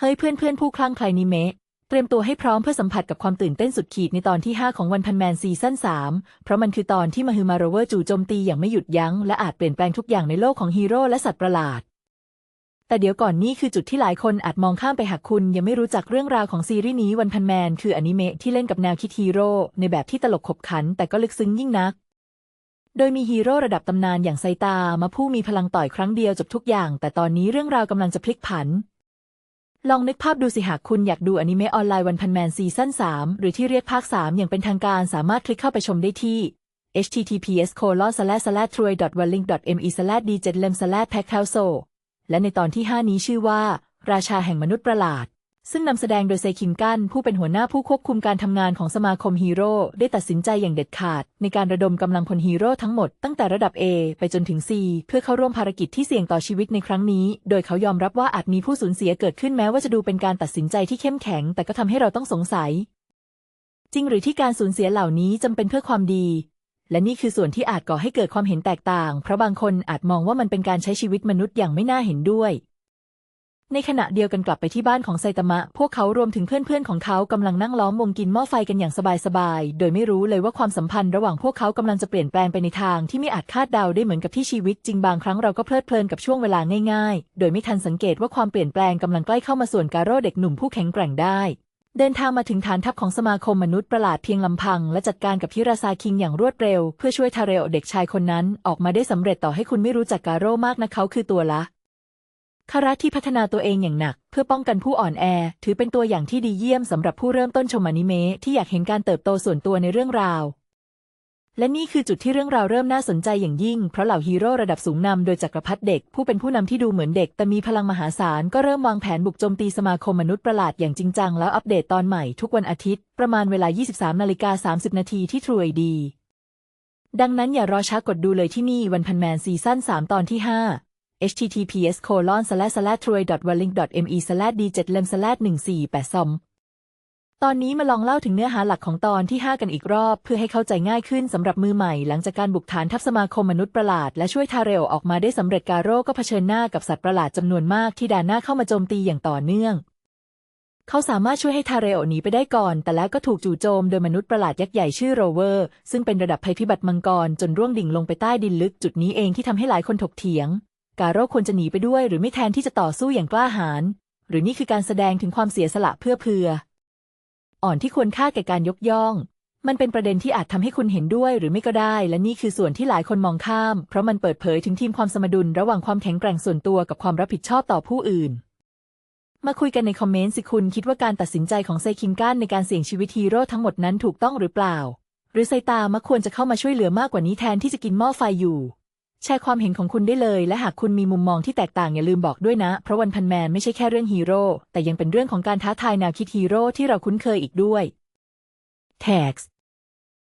เฮ้ยเพื่อนเพื่อนๆผู้คลั่งไคลนิเมะเตรียมตัวให้พร้อมเพื่อสัมผัสกับความตื่นเต้นสุดขีดในตอนที่ 5 ของวันพันแมนซีซั่น3 เพราะมันคือตอนที่มาฮือมาโรเวอร์จู่โจมตีอย่างไม่หยุดยั้ง และอาจเปลี่ยนแปลงทุกอย่างในโลกของฮีโร่และสัตว์ประหลาด แต่เดี๋ยวก่อนนี่คือจุดที่หลายคนอาจมองข้ามไปหากคุณยังไม่รู้จักเรื่องราวของซีรีส์นี้วันพันแมนคืออนิเมะที่เล่นกับแนวคิดฮีโร่ในแบบที่ตลกขบขัน แต่ก็ลึกซึ้งยิ่งนัก โดยมีฮีโร่ระดับตำนานอย่างไซตามาผู้มีพลังต่อยครั้งเดียวจบทุกอย่าง แต่ตอนนี้เรื่องราวกำลังจะพลิกผัน ลองนึกภาพดูสิหากคุณอยากดูอนิเมะออนไลน์วันพันแมนซีซั่น3หรือที่เรียกภาค 3 อย่างเป็นทางการสามารถคลิกเข้าไปชมได้ที่ https colon slash slash troy w a l l i n k me slash d 7 lem slash pack house และในตอนที่ 5 นี้ชื่อว่า ราชาแห่งมนุษย์ประหลาด ซึ่งนำแสดงโดยเซคินกันผู้เป็นหัวหน้าผู้ควบคุมการทำงานของสมาคมฮีโร่ได้ตัดสินใจอย่างเด็ดขาด ในการระดมกำลังพลฮีโร่ทั้งหมดตั้งแต่ระดับ A ไปจนถึง C เพื่อเข้าร่วมภารกิจที่เสี่ยงต่อชีวิตในครั้งนี้ โดยเขายอมรับว่าอาจมีผู้สูญเสียเกิดขึ้นแม้ว่าจะดูเป็นการตัดสินใจที่เข้มแข็ง แต่ก็ทำให้เราต้องสงสัย จริงหรือที่การสูญเสียเหล่านี้จำเป็นเพื่อความดีและนี่คือส่วนที่อาจก่อให้เกิดความเห็นแตกต่าง เพราะบางคนอาจมองว่ามันเป็นการใช้ชีวิตมนุษย์อย่างไม่น่าเห็นด้วย ในขณะเดียวกันกลับไปที่บ้านของไซตามะ พวกเขารวมถึงเพื่อนๆของเขากำลังนั่งล้อมวงกินหม้อไฟกันอย่างสบายๆ โดยไม่รู้เลยว่าความสัมพันธ์ระหว่างพวกเขากำลังจะเปลี่ยนแปลงไปในทางที่ไม่อาจคาดเดาได้เหมือนกับที่ชีวิตจริงบางครั้งเราก็เพลิดเพลินกับช่วงเวลาง่ายๆ โดยไม่ทันสังเกตว่าความเปลี่ยนแปลงกำลังใกล้เข้ามาส่วนการโร่เด็กหนุ่มผู้แข็งแกร่งได้ เดินทางมาถึงฐานทัพของสมาคมมนุษย์ประหลาดเพียงลำพัง และจัดการกับพิราซาคิงอย่างรวดเร็ว เพื่อช่วยทาเรโอเด็กชายคนนั้น ออกมาได้สำเร็จต่อให้คุณไม่รู้จักการโร่มากนะเขาคือตัวละ คาระที่พัฒนาตัวเองอย่างหนัก เพื่อป้องกันผู้อ่อนแอ ถือเป็นตัวอย่างที่ดีเยี่ยมสำหรับผู้เริ่มต้นชมอนิเมะที่อยากเห็นการเติบโตส่วนตัวในเรื่องราว และนี่คือจุดที่เรื่องราวเริ่มน่าสนใจอย่างยิ่ง เพราะเหล่าฮีโร่ระดับสูงนำโดยจักรพรรดิเด็ก ผู้เป็นผู้นำที่ดูเหมือนเด็ก แต่มีพลังมหาศาลก็เริ่มวางแผนบุกโจมตีสมาคมมนุษย์ประหลาดอย่างจริงจังแล้วอัปเดตตอนใหม่ทุกวันอาทิตย์ ประมาณเวลา 23นาฬิกา30นาทีที่ทรูไอดีดังนั้นอย่ารอช้ากดดูเลยที่นี่วันพันแมนซีซั่น3ตอนที่ 5 https colon slash slash troy w a l l i n k me slash d 7 lem slash 1480ซอมตอนนี้มาลองเล่าถึงเนื้อหาหลักของตอนที่ 5 กันอีกรอบ เพื่อให้เข้าใจง่ายขึ้นสำหรับมือใหม่หลังจากการบุกฐานทัพสมาคมมนุษย์ประหลาดและช่วยทาเรลออกมาได้สำเร็จการโร่ก็เผชิญหน้ากับสัตว์ประหลาดจำนวนมากที่ด่านหน้าเข้ามาโจมตีอย่างต่อเนื่อง เขาสามารถช่วยให้ทาเรโอหนีไปได้ก่อน แต่แล้วก็ถูกจู่โจมโดยมนุษย์ประหลาดยักษ์ใหญ่ชื่อโรเวอร์ ซึ่งเป็นระดับภัยพิบัติมังกรจนร่วงดิ่งลงไปใต้ดินลึกจุดนี้เองที่ทำให้หลายคนถกเถียง การโร่ควรจะหนีไปด้วย หรือไม่แทนที่จะต่อสู้อย่างกล้าหาญหรือนี่คือการแสดงถึงความเสียสละเพื่อเพื่อ อ่อนที่ควรค่าแก่การยกย่อง มันเป็นประเด็นที่อาจทำให้คุณเห็นด้วยหรือไม่ก็ได้ และนี่คือส่วนที่หลายคนมองข้าม เพราะมันเปิดเผยถึงทีมความสมดุลระหว่างความแข็งแกร่งส่วนตัวกับความรับผิดชอบต่อผู้อื่น มาคุยกันในคอมเมนต์สิคุณคิดว่าการตัดสินใจของไซคินกันในการเสี่ยงชีวิตฮีโร่ทั้งหมดนั้นถูกต้องหรือเปล่า หรือไซตามะควรจะเข้ามาช่วยเหลือมากกว่านี้แทนที่จะกินหม้อไฟอยู่ แชร์ความเห็นของคุณได้เลย และหากคุณมีมุมมองที่แตกต่างอย่าลืมบอกด้วยนะ เพราะวันพันแมนไม่ใช่แค่เรื่องฮีโร่แต่ยังเป็นเรื่องของการท้าทายแนวคิดฮีโร่ที่เราคุ้นเคยอีกด้วย Tags